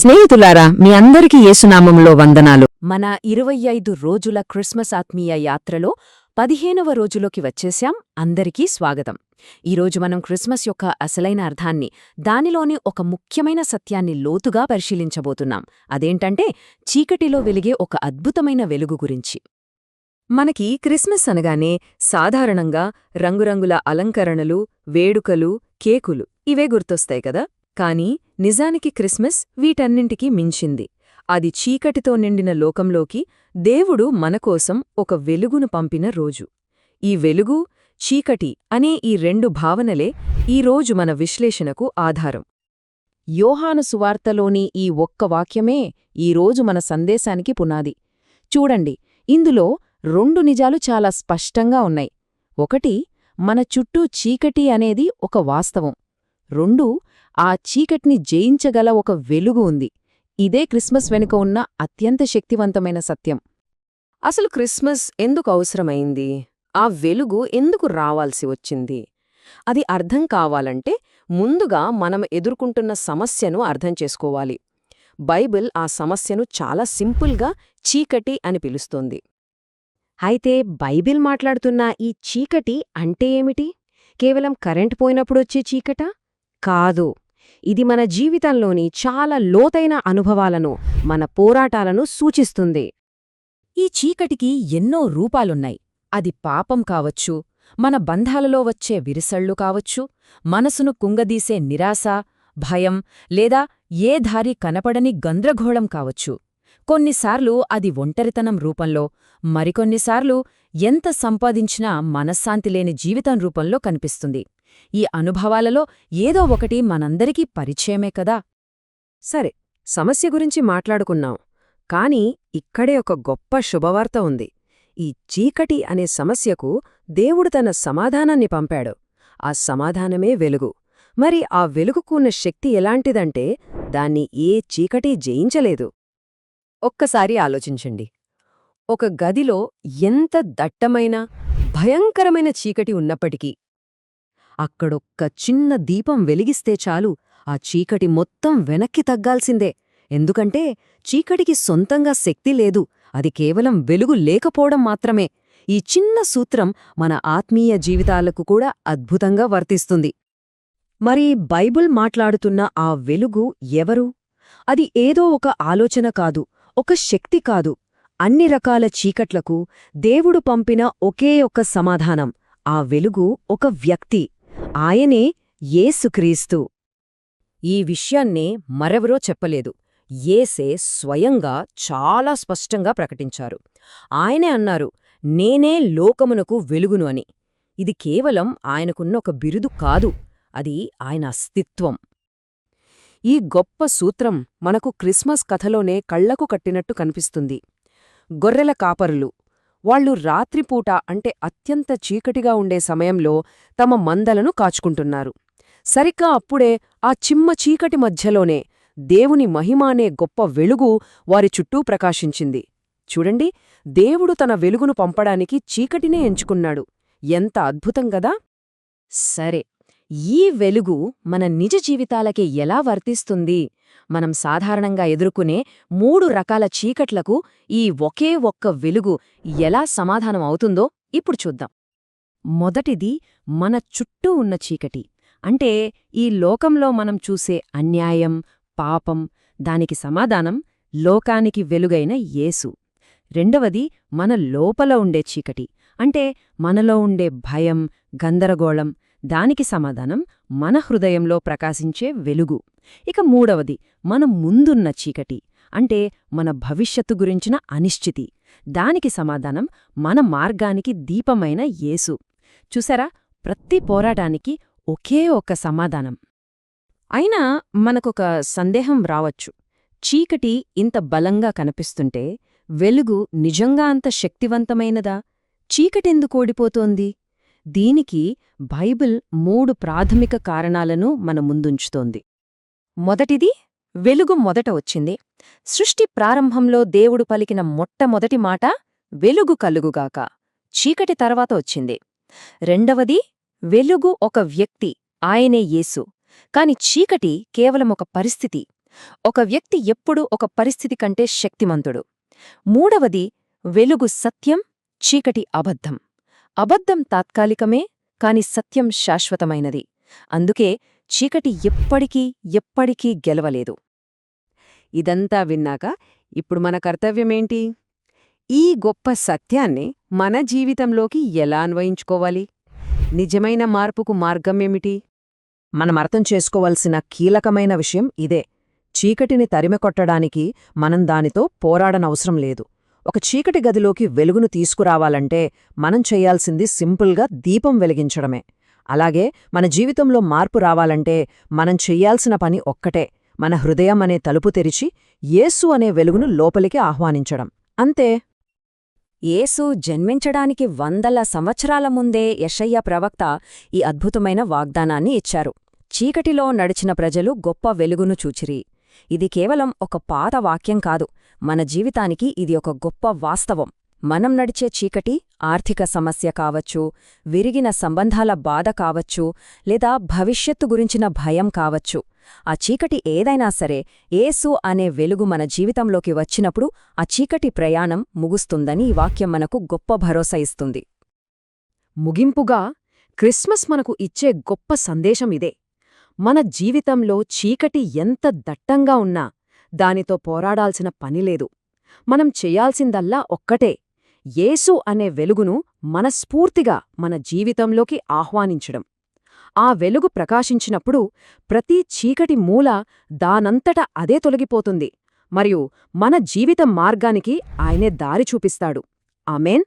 స్నేహితులారా మీ అందరికీ యేసునామంలో వందనాలు. మన ఇరవై ఐదు రోజుల క్రిస్మస్ ఆత్మీయ యాత్రలో పదిహేనవ రోజులోకి వచ్చేశాం. అందరికీ స్వాగతం. ఈరోజు మనం క్రిస్మస్ యొక్క అసలైన అర్థాన్ని దానిలోని ఒక ముఖ్యమైన సత్యాన్ని లోతుగా పరిశీలించబోతున్నాం. అదేంటంటే చీకటిలో వెలిగే ఒక అద్భుతమైన వెలుగు గురించి. మనకి క్రిస్మస్ అనగానే సాధారణంగా రంగురంగుల అలంకరణలు వేడుకలు కేకులు ఇవే గుర్తొస్తాయి కదా? కానీ నిజానికి క్రిస్మస్ వీటన్నింటికీ మించింది. అది చీకటితో నిండిన లోకంలోకి దేవుడు మనకోసం ఒక వెలుగును పంపిన రోజు. ఈ వెలుగు చీకటి అనే ఈ రెండు భావనలే ఈరోజు మన విశ్లేషణకు ఆధారం. యోహాను సువార్తలోని ఈ ఒక్క వాక్యమే ఈరోజు మన సందేశానికి పునాది. చూడండి ఇందులో రెండు నిజాలు చాలా స్పష్టంగా ఉన్నాయి. ఒకటి మన చుట్టూ చీకటి అనేది ఒక వాస్తవం. రెండు ఆ చీకటిని జయించగల ఒక వెలుగు ఉంది. ఇదే క్రిస్మస్ వెనుక ఉన్న అత్యంత శక్తివంతమైన సత్యం. అసలు క్రిస్మస్ ఎందుకు అవసరమైంది? ఆ వెలుగు ఎందుకు రావాల్సి వచ్చింది? అది అర్థం కావాలంటే ముందుగా మనం ఎదుర్కొంటున్న సమస్యను అర్థం చేసుకోవాలి. బైబిల్ ఆ సమస్యను చాలా సింపుల్గా చీకటి అని పిలుస్తోంది. అయితే బైబిల్ మాట్లాడుతున్న ఈ చీకటి అంటే ఏమిటి? కేవలం కరెంట్ పోయినప్పుడు వచ్చే చీకట? కాదు. ఇది మన జీవితంలోని చాలా లోతైన అనుభవాలను మన పోరాటాలను సూచిస్తుంది. ఈ చీకటికి ఎన్నో రూపాలున్నాయి. అది పాపం కావచ్చు మన బంధాలలో వచ్చే విరిసళ్ళు కావచ్చు మనసును కుంగదీసే నిరాశ భయం లేదా ఏ దారి కనపడని గంద్రగోళం కావచ్చు. కొన్నిసార్లు అది ఒంటరితనం రూపంలో మరికొన్నిసార్లు ఎంత సంపాదించినా మనశ్శాంతి లేని జీవితం రూపంలో కనిపిస్తుంది. ఈ అనుభవాలలో ఏదో ఒకటి మనందరికీ పరిచయమే కదా. సరే సమస్య గురించి మాట్లాడుకున్నాం కాని ఇక్కడే ఒక గొప్ప శుభవార్త ఉంది. ఈ చీకటి అనే సమస్యకు దేవుడు తన సమాధానాన్ని పంపాడు. ఆ సమాధానమే వెలుగు. మరి ఆ వెలుగుకున్న శక్తి ఎలాంటిదంటే దాన్ని ఏ చీకటి జయించలేదు. ఒక్కసారి ఆలోచించండి. ఒక గదిలో ఎంత దట్టమైన భయంకరమైన చీకటి ఉన్నప్పటికీ అక్కడొక్క చిన్న దీపం వెలిగిస్తే చాలు ఆ చీకటి మొత్తం వెనక్కి తగ్గాల్సిందే. ఎందుకంటే చీకటికి సొంతంగా శక్తి లేదు అది కేవలం వెలుగు లేకపోవడం మాత్రమే. ఈ చిన్న సూత్రం మన ఆత్మీయ జీవితాలకు కూడా అద్భుతంగా వర్తిస్తుంది. మరి బైబుల్ మాట్లాడుతున్న ఆ వెలుగు ఎవరు? అది ఏదో ఒక ఆలోచన కాదు ఒక శక్తి కాదు. అన్ని రకాల చీకట్లకు దేవుడు పంపిన ఒకే ఒక్క సమాధానం ఆ వెలుగు ఒక వ్యక్తి. ఆయనే యేసుక్రీస్తు. ఈ విషయాన్నే మరెవరో చెప్పలేదు. ఏసే స్వయంగా చాలా స్పష్టంగా ప్రకటించారు. ఆయనే అన్నారు నేనే లోకమునకు వెలుగును అని. ఇది కేవలం ఆయనకున్న ఒక బిరుదు కాదు అది ఆయన అస్తిత్వం. ఈ గొప్ప సూత్రం మనకు క్రిస్మస్ కథలోనే కళ్ళకు కట్టినట్టు కనిపిస్తుంది. గొర్రెల కాపరులు వాళ్ళు రాత్రిపూట అంటే అత్యంత చీకటిగా ఉండే సమయంలో తమ మందలను కాచుకుంటున్నారు. సరిగ్గా అప్పుడే ఆ చిమ్మ చీకటి మధ్యలోనే దేవుని మహిమ అనే గొప్ప వెలుగు వారి చుట్టూ ప్రకాశించింది. చూడండి దేవుడు తన వెలుగును పంపడానికి చీకటినే ఎంచుకున్నాడు. ఎంత అద్భుతం గదా సరే ఈ వెలుగు మన నిజ జీవితాలకి ఎలా వర్తిస్తుంది? మనం సాధారణంగా ఎదుర్కొనే మూడు రకాల చీకట్లకు ఈ ఒకే ఒక్క వెలుగు ఎలా సమాధానం అవుతుందో ఇప్పుడు చూద్దాం. మొదటిది మన చుట్టూ ఉన్న చీకటి. అంటే ఈ లోకంలో మనం చూసే అన్యాయం పాపం దానికి సమాధానం లోకానికి వెలుగైన యేసు. రెండవది మన లోపల ఉండే చీకటి. అంటే మనలో ఉండే భయం గందరగోళం దానికి సమాధానం మన హృదయంలో ప్రకాశించే వెలుగు. ఇక మూడవది మన ముందున్న చీకటి అంటే మన భవిష్యత్తు గురించిన అనిశ్చితి. దానికి సమాధానం మన మార్గానికి దీపమైన యేసు. చూసారా? ప్రతి పోరాటానికి ఒకే ఒక సమాధానం. అయినా మనకొక సందేహం రావచ్చు. చీకటి ఇంత బలంగా కనిపిస్తుంటే వెలుగు నిజంగా అంత శక్తివంతమైనదా? చీకటెందుకు ఓడిపోతోంది? దీనికి బైబిల్ మూడు ప్రాథమిక కారణాలను మన ముందుంచుతోంది. మొదటిది వెలుగు మొదట వచ్చింది. సృష్టి ప్రారంభంలో దేవుడు పలికిన మొట్టమొదటి మాట వెలుగు కలుగుగాక చీకటి తర్వాత వచ్చింది. రెండవది వెలుగు ఒక వ్యక్తి ఆయనే యేసు. కాని చీకటి కేవలం ఒక పరిస్థితి. ఒక వ్యక్తి ఎప్పుడూ ఒక పరిస్థితి కంటే శక్తిమంతుడు. మూడవది వెలుగు సత్యం చీకటి అబద్ధం. అబద్ధం తాత్కాలికమే కాని సత్యం శాశ్వతమైనది. అందుకే చీకటి ఎప్పటికీ ఎప్పటికీ గెలవలేదు. ఇదంతా విన్నాక ఇప్పుడు మన కర్తవ్యమేంటి? ఈ గొప్ప సత్యాన్ని మన జీవితంలోకి ఎలా అన్వయించుకోవాలి? నిజమైన మార్పుకు మార్గమేమిటి? మనం అర్థం చేసుకోవలసిన కీలకమైన విషయం ఇదే. చీకటిని తరిమెకొట్టడానికి మనం దానితో పోరాడనవసరం లేదు. ఒక చీకటి గదిలోకి వెలుగును తీసుకురావాలంటే మనం చేయాల్సింది సింపుల్గా దీపం వెలిగించడమే. అలాగే మన జీవితంలో మార్పు రావాలంటే మనం చెయ్యాల్సిన పని ఒక్కటే మన హృదయం అనే తలుపు తెరిచి యేసు అనే వెలుగును లోపలికి ఆహ్వానించడం. అంతే. యేసు జన్మించడానికి వందల సంవత్సరాల ముందే యషయ్య ప్రవక్త ఈ అద్భుతమైన వాగ్దానాన్ని ఇచ్చారు. చీకటిలో నడిచిన ప్రజలు గొప్ప వెలుగును చూచిరి. ఇది కేవలం ఒక పాత వాక్యం కాదు. మన జీవితానికి ఇది ఒక గొప్ప వాస్తవం. మనం నడిచే చీకటి ఆర్థిక సమస్య కావచ్చు విరిగిన సంబంధాల బాధ కావచ్చు లేదా భవిష్యత్తు గురించిన భయం కావచ్చు. ఆ చీకటి ఏదైనా సరే ఏసు అనే వెలుగు మన జీవితంలోకి వచ్చినప్పుడు ఆ చీకటి ప్రయాణం ముగుస్తుందని ఈ వాక్యం మనకు గొప్ప భరోసా ఇస్తుంది. ముగింపుగా క్రిస్మస్ మనకు ఇచ్చే గొప్ప సందేశం ఇదే. మన జీవితంలో చీకటి ఎంత దట్టంగా ఉన్నా దానితో పోరాడాల్సిన పనిలేదు మనం చెయ్యాల్సిందల్లా ఒక్కటే. యేసు అనే వెలుగును మనస్ఫూర్తిగా మన జీవితంలోకి ఆహ్వానించడం. ఆ వెలుగు ప్రకాశించినప్పుడు ప్రతి చీకటి మూల దానంతట అదే తొలగిపోతుంది. మరియు మన జీవిత మార్గానికి ఆయనే దారి చూపిస్తాడు. ఆమెన్.